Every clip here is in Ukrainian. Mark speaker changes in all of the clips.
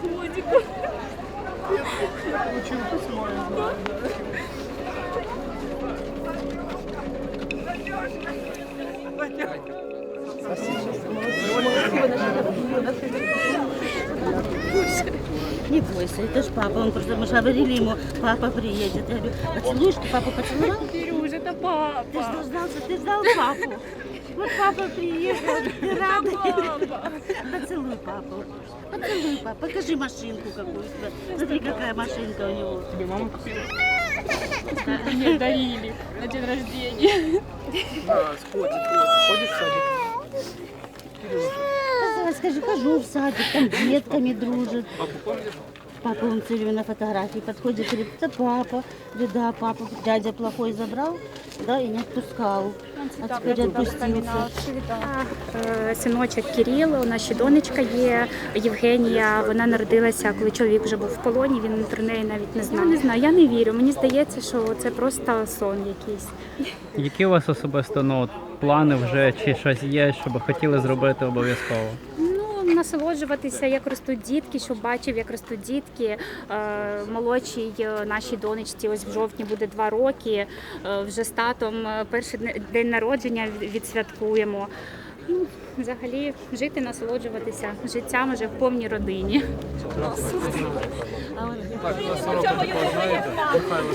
Speaker 1: годика. Я получил письмо из Не бойся, это ж папа, он просто, мы же говорили ему, папа приедет. Я говорю, «А поцелуешь, ты папу поцеловал?
Speaker 2: Кирюш, это папа.
Speaker 1: Ты
Speaker 2: что,
Speaker 1: знал, что ты знал папу? Вот папа приехал, ты рада. Поцелуй папу. Поцелуй папу, покажи машинку какую у тебя. Смотри, какая машинка у него.
Speaker 2: Тебе мама купила? Мне дарили на день рождения.
Speaker 1: Сказала, скажи, хожу в садик, там с детками дружит. Папа он все время на фотографии подходит, говорит, это папа. Говорит, да, папа, дядя плохой забрал, да, и не отпускал. А теперь отпустился.
Speaker 2: Е, Синочок нас ще донечка є Євгенія. Вона народилася, коли чоловік вже був в полоні. Він про неї навіть не знав. Не знаю, я не вірю. Мені здається, що це просто сон якийсь.
Speaker 3: Які у вас особисто ну, плани вже чи щось є, що би хотіли зробити обов'язково?
Speaker 2: Насолоджуватися, як ростуть дітки, щоб бачив, як ростуть дітки. Е, молодшій е, нашій донечці, ось в жовтні буде два роки. Е, вже з татом перший день народження відсвяткуємо. Ну, взагалі жити, насолоджуватися життям вже в повній родині.
Speaker 1: А он
Speaker 4: Так, на сороку знаєте? Михайло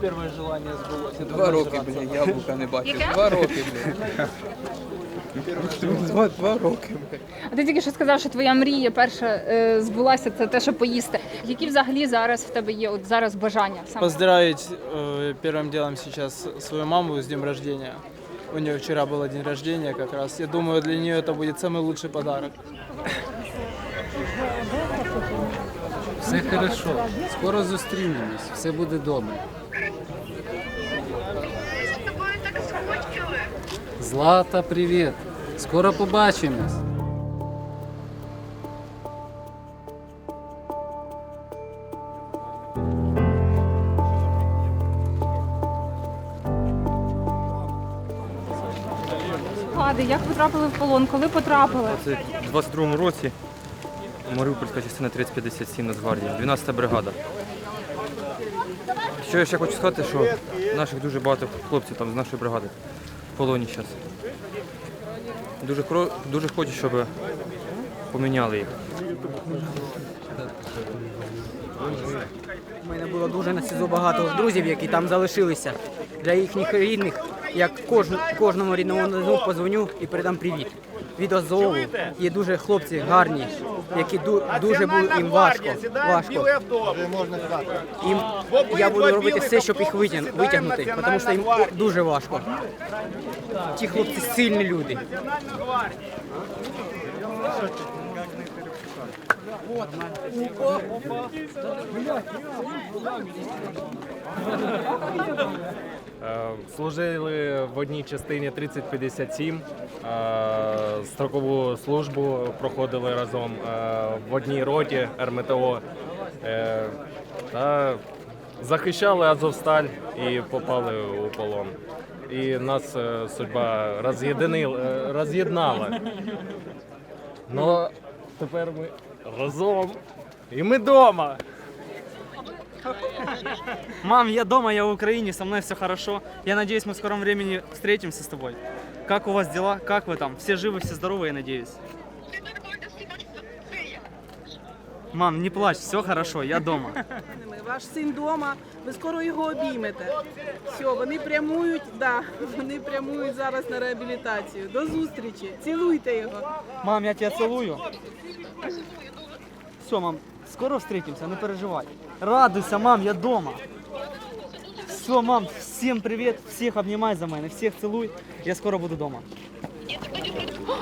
Speaker 5: перше желання збулося.
Speaker 6: Два роки, блін, яблука не бачив. Два роки, блін. Два, два роки, блін.
Speaker 7: А ти тільки що сказав, що твоя мрія перша е, збулася, це те, що поїсти. Які взагалі зараз в тебе є от зараз бажання? Саме?
Speaker 5: Поздравить э, первым делом сейчас свою маму с днем рождения. У нее вчера был день рождения как раз. Я думаю, для нее это будет самый лучший подарок.
Speaker 4: Все хорошо. Скоро зустрінемось, все буде добре. Злата, привіт. Скоро побачимось.
Speaker 7: Лади, як потрапили в полон? Коли потрапили?
Speaker 8: Це в 22-му році Маріупольська частина 3057 Нацгвардії, 12-та бригада. Що я ще хочу сказати, що наших дуже багато хлопців там з нашої бригади полоні зараз. Дуже, дуже хочу, щоб поміняли їх.
Speaker 9: У мене було дуже на СІЗО багато друзів, які там залишилися. Для їхніх рідних, як кожн, кожному рідному позвоню і передам привіт. Від Азову є дуже хлопці гарні, які ду, дуже було їм важко. важко. Їм, я буду робити все, щоб їх витягнути, тому що їм дуже важко. Ті хлопці сильні люди.
Speaker 4: Е, Служили в одній частині 3057. е, Строкову службу проходили разом е, в одній роті РМТО. е, Та захищали Азовсталь і попали у полон. І нас е, судьба е, роз'єднала. Ну, тепер ми разом. І ми вдома.
Speaker 9: Мам, я дома, я в Украине, со мной все хорошо. Я надеюсь, мы в скором времени встретимся с тобой. Как у вас дела? Как вы там? Все живы, все здоровы, я надеюсь. Мам, не плачь, все хорошо, я дома.
Speaker 10: Ваш син вдома, ви скоро його обіймете. Все, вони прямують, да, вони прямують зараз на реабілітацію. До зустрічі, цілуйте його.
Speaker 9: Мам, я тебя целую. все, мам, скоро встретимся, не переживай. Радуйся, мам, я дома. Все, мам, всем привет, всех обнимай за мене, всех целуй. Я скоро буду дома. Я тебе люблю.